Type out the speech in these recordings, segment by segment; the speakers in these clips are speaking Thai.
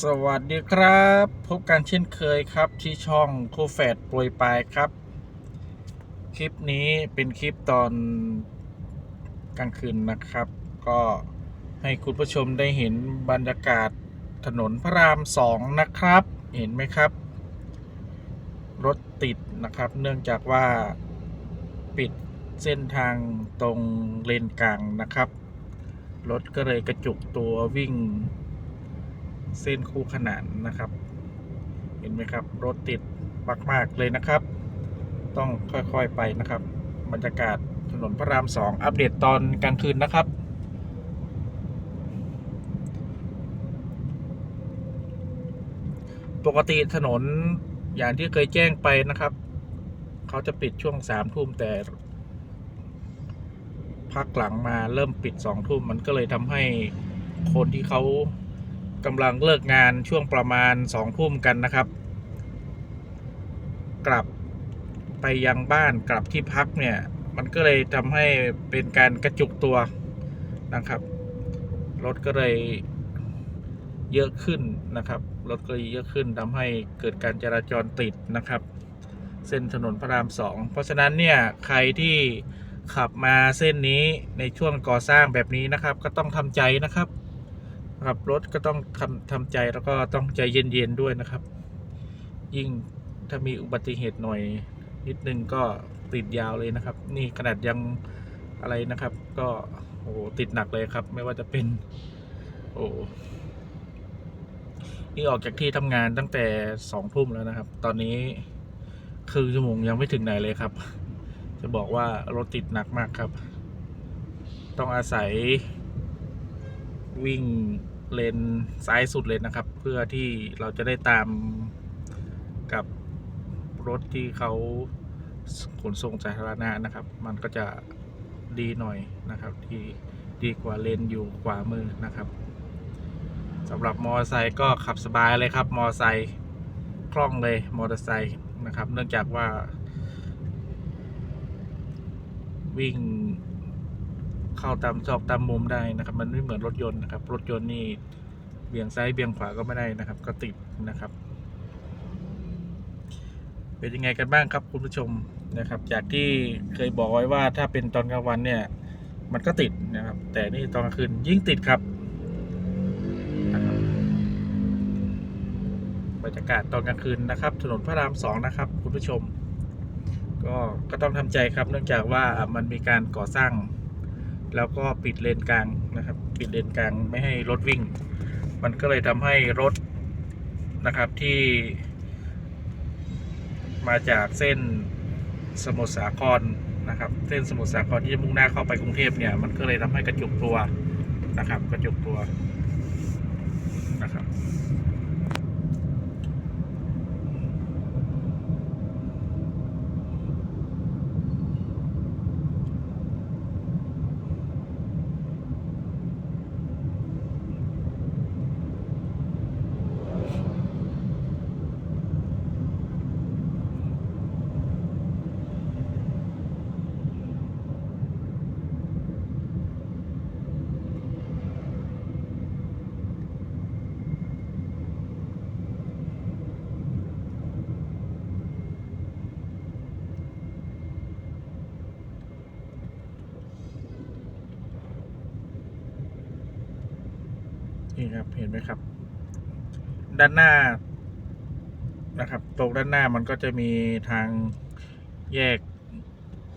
สวัสดีครับ พบกันเช่นเคยครับที่ช่องโคแฟดโปรยปลายครับ คลิปนี้เป็นคลิปตอนกลางคืนนะครับ ก็ให้คุณผู้ชมได้เห็นบรรยากาศถนนพระรามสองนะครับ เห็นไหมครับ รถติดนะครับ เนื่องจากว่าปิดเส้นทางตรงเลนกลางนะครับ รถก็เลยกระจุกตัววิ่ง เส้นคู่ขนานนะครับ เห็นไหมครับ รถติดมากๆเลยนะครับ ต้องค่อยๆไปนะครับ บรรยากาศถนนพระรามสองอัปเดตตอนกลางคืนนะครับ ปกติถนนอย่างที่เคยแจ้งไปนะครับ เขาจะปิดช่วงสามทุ่มแต่ พักหลังมาเริ่มปิดสองทุ่มมันก็เลยทำให้คนที่เขา กำลังเลิกงานช่วงประมาณสองทุ่มกันนะครับ กลับไปยังบ้านกลับที่พักเนี่ย มันก็เลยทำให้เป็นการกระจุกตัวนะครับ รถก็เลยเยอะขึ้นนะครับ รถก็เลยเยอะขึ้นทำให้เกิดการจราจรติดนะครับ เส้นถนนพระรามสองเพราะฉะนั้นเนี่ยใครที่ขับมาเส้นนี้ในช่วงก่อสร้างแบบนี้นะครับ ก็ต้องทำใจนะครับ ขับรถก็ต้องทำทำใจแล้วก็ต้องใจเย็นๆด้วยนะครับ ยิ่งถ้ามีอุบัติเหตุหน่อยนิดนึงก็ติดยาวเลยนะครับ นี่ขนาดยังอะไรนะครับ ก็โอ้ติดหนักเลยครับ ไม่ว่าจะเป็น โอ้นี่ออกจากที่ทำงานตั้งแต่สองทุ่มแล้วนะครับ ตอนนี้ครึ่งชั่วโมงยังไม่ถึงไหนเลยครับ จะบอกว่ารถติดหนักมากครับ ต้องอาศัย วิ่งเลนซ้ายสุดเลยนะครับ เพื่อที่เราจะได้ตามกับรถที่เขาขนส่งสาธารณะนะครับ มันก็จะดีหน่อยนะครับที่ดีกว่าเลนอยู่ขวามือนะครับสำหรับมอเตอร์ไซค์ก็ขับสบายเลยครับมอเตอร์ไซค์คล่องเลยมอเตอร์ไซค์นะครับ เนื่องจากว่า วิ่ง เข้าตามซอกตามมุมได้นะครับ มันไม่เหมือนรถยนต์นะครับ รถยนต์นี่เบี่ยงซ้ายเบี่ยงขวาก็ไม่ได้นะครับ ก็ติดนะครับ เป็นยังไงกันบ้างครับคุณผู้ชมนะครับ จากที่เคยบอกไว้ว่าถ้าเป็นตอนกลางวันเนี่ย มันก็ติดนะครับ แต่นี่ตอนกลางคืนยิ่งติดครับบรรยากาศตอนกลางคืนนะครับ ถนนพระรามสองนะครับ คุณผู้ชม ก็ก็ต้องทำใจครับ เนื่องจากว่ามันมีการก่อสร้าง แล้วก็ปิดเลนกลางนะครับ ปิดเลนกลางไม่ให้รถวิ่ง มันก็เลยทำให้รถนะครับที่ มาจากเส้นสมุทรสาครนะครับ เส้นสมุทรสาครที่จะมุ่งหน้าเข้าไปกรุงเทพเนี่ยมันก็เลยทำให้กระจุกตัวนะครับ กระจุกตัวนะครับ นี่ครับเห็นไหมครับ ด้านหน้านะครับตรงด้านหน้ามันก็จะมีทางแยก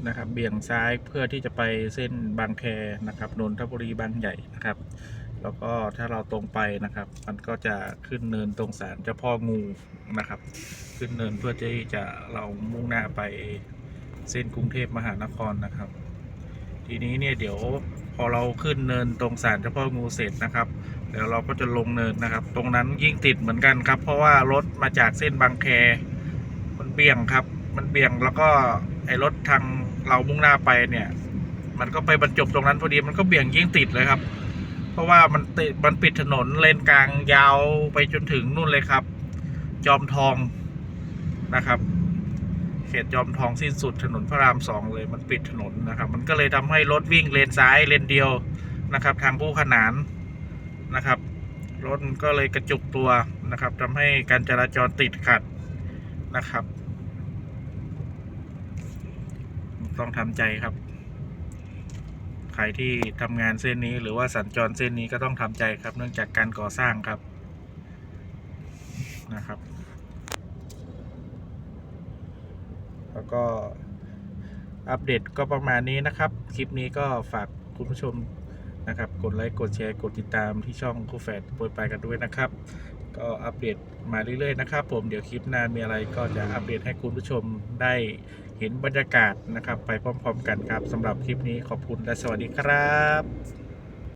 นะครับ เบี่ยงซ้ายเพื่อที่จะไปเส้นบางแคนะครับนนทบุรีบางใหญ่นะครับ แล้วก็ถ้าเราตรงไปนะครับ มันก็จะขึ้นเนินตรงศาลเจ้าพ่องูนะครับ ขึ้นเนินเพื่อที่จะเรามุ่งหน้าไปเส้นกรุงเทพมหานครนะครับ ทีนี้เนี่ยเดี๋ยว พอเราขึ้นเนินตรงศาลเจ้าพ่องูเสร็จนะครับเดี๋ยวเราก็จะลงเนินนะครับ ตรงนั้นยิ่งติดเหมือนกันครับ เพราะว่ารถมาจากเส้นบางแคมันเบี่ยงครับ มันเบี่ยงแล้วก็ไอ้รถทางเรามุ่งหน้าไปเนี่ย มันก็ไปบรรจบตรงนั้นพอดีมันก็เบี่ยงยิ่งติดเลยครับ เพราะว่ามันติดมันปิดถนนเลนกลางยาวไปจนถึงนู่นเลยครับ จอมทองนะครับ เขตจอมทองสิ้นสุดถนนพระรามสองเลยมันปิดถนนนะครับ มันก็เลยทำให้รถวิ่งเลนซ้ายเลนเดียวนะครับ ทางคู่ขนานนะครับ รถก็เลยกระจุกตัวนะครับทำให้การจราจรติดขัดนะครับ ต้องทำใจครับใครที่ทำงานเส้นนี้หรือว่าสัญจรเส้นนี้ก็ต้องทำใจครับ เนื่องจากการก่อสร้างครับนะครับ แล้วก็อัปเดตก็ประมาณนี้นะครับ คลิปนี้ก็ฝากคุณผู้ชมนะครับ กดไลค์กดแชร์กดติดตามที่ช่องคู่แฝดโปรยไปกันด้วยนะครับ ก็อัปเดตมาเรื่อยๆนะครับ ผมเดี๋ยวคลิปหน้ามีอะไรก็จะอัปเดตให้คุณผู้ชมได้เห็นบรรยากาศนะครับ ไปพร้อมๆ กันครับสำหรับคลิปนี้ขอบคุณและสวัสดีครับ